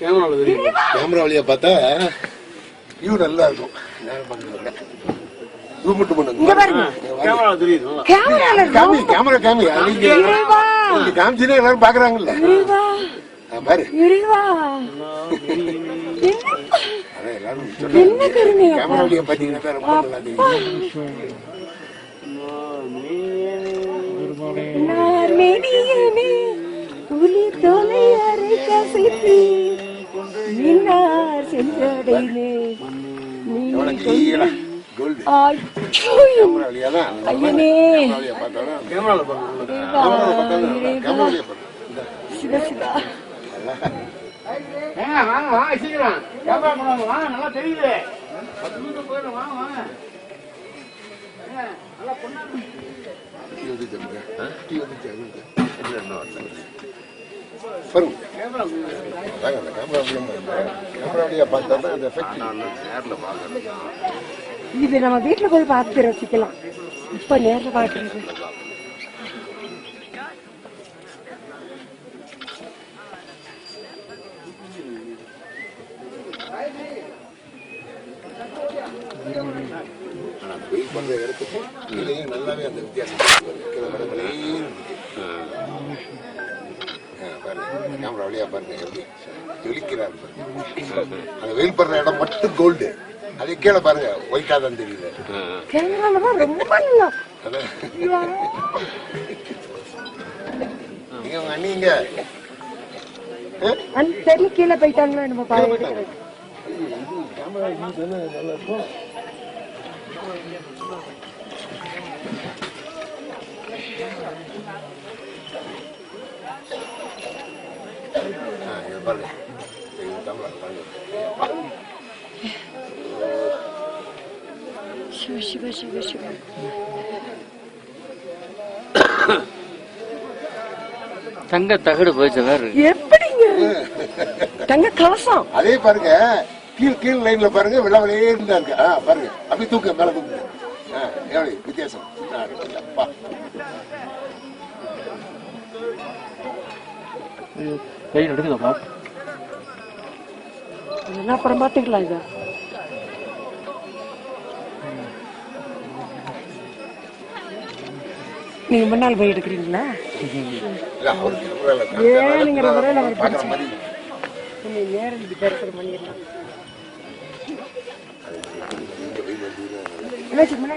கேமரால தெரியும் கேமரா வழியா பார்த்தா வியூ நல்லா இருக்கும். ஜூம் மட்டும் இங்க பண்ணுங்க தெரியுது. காமி கேமரா காமி. நீங்க இறைவா நீங்க காமிச்சுனே எல்லாரும் பாக்குறாங்கல்ல பாரு. கேமரா வழியா பாத்தீங்கன்னா ரொம்ப நல்லா தெரியும். இன்னார் தான் ஐயனே சிவ சிவா ஏங்க வாங்க வாங்க சீக்கிரம். கேமரா வாங்க நல்லா தெரியுது. பத்து நிமிஷம் போயிடும் வாங்க வாங்க? டீ. பாருங்க அதாங்க அந்த கேமரா. கேமரா பார்த்தா தான் அந்த எஃபெக்ட் நேர்ல பார்க்கறது இது நம்ம வீட்டுல போய் பார்த்து ரசிக்கலாம். இப்ப நேர்ல இடத்துக்கு கீழே நல்லாவே அந்த வித்தியாசம் வர வெளியே பாருங்க. கேமரா வழியா பாருங்க எப்படி. ஜொலிக்கிறார் பாருங்க அந்த வெயில் படுற இடம் மட்டும் கோல்டு அதே கீழே பாருங்க ஒயிட்டா தான் தெரியுது. நீங்க அந்த தெரியல கீழே போயிட்டாங்களோ நம்ம பாருங்க நல்லா பாருங்க சிவ சிவ சிவ சிவ தங்க தகடு போயிச்ச வேற எப்படிங்க? தங்க கலசம். அதே பாருங்க. கீழ் கீழ் லைன்ல பாருங்க. வெள்ள வெளியே இருந்தா இருக்கு பாருங்க. அப்படி தூக்க மேல தூக்குங்க ஆ, எப்படி? வித்தியாசம். அப்பா. கை நடுக்குதாப்பா என்ன அப்புறம் பாத்துக்கலாம் இத நீங்க முன்னால் போய் எடுக்கிறீங்களா ஏனுங்கிற முறையில் அவர் நீங்க நேரம் தரிசனம் பண்ணிடலாம் முன்னாடி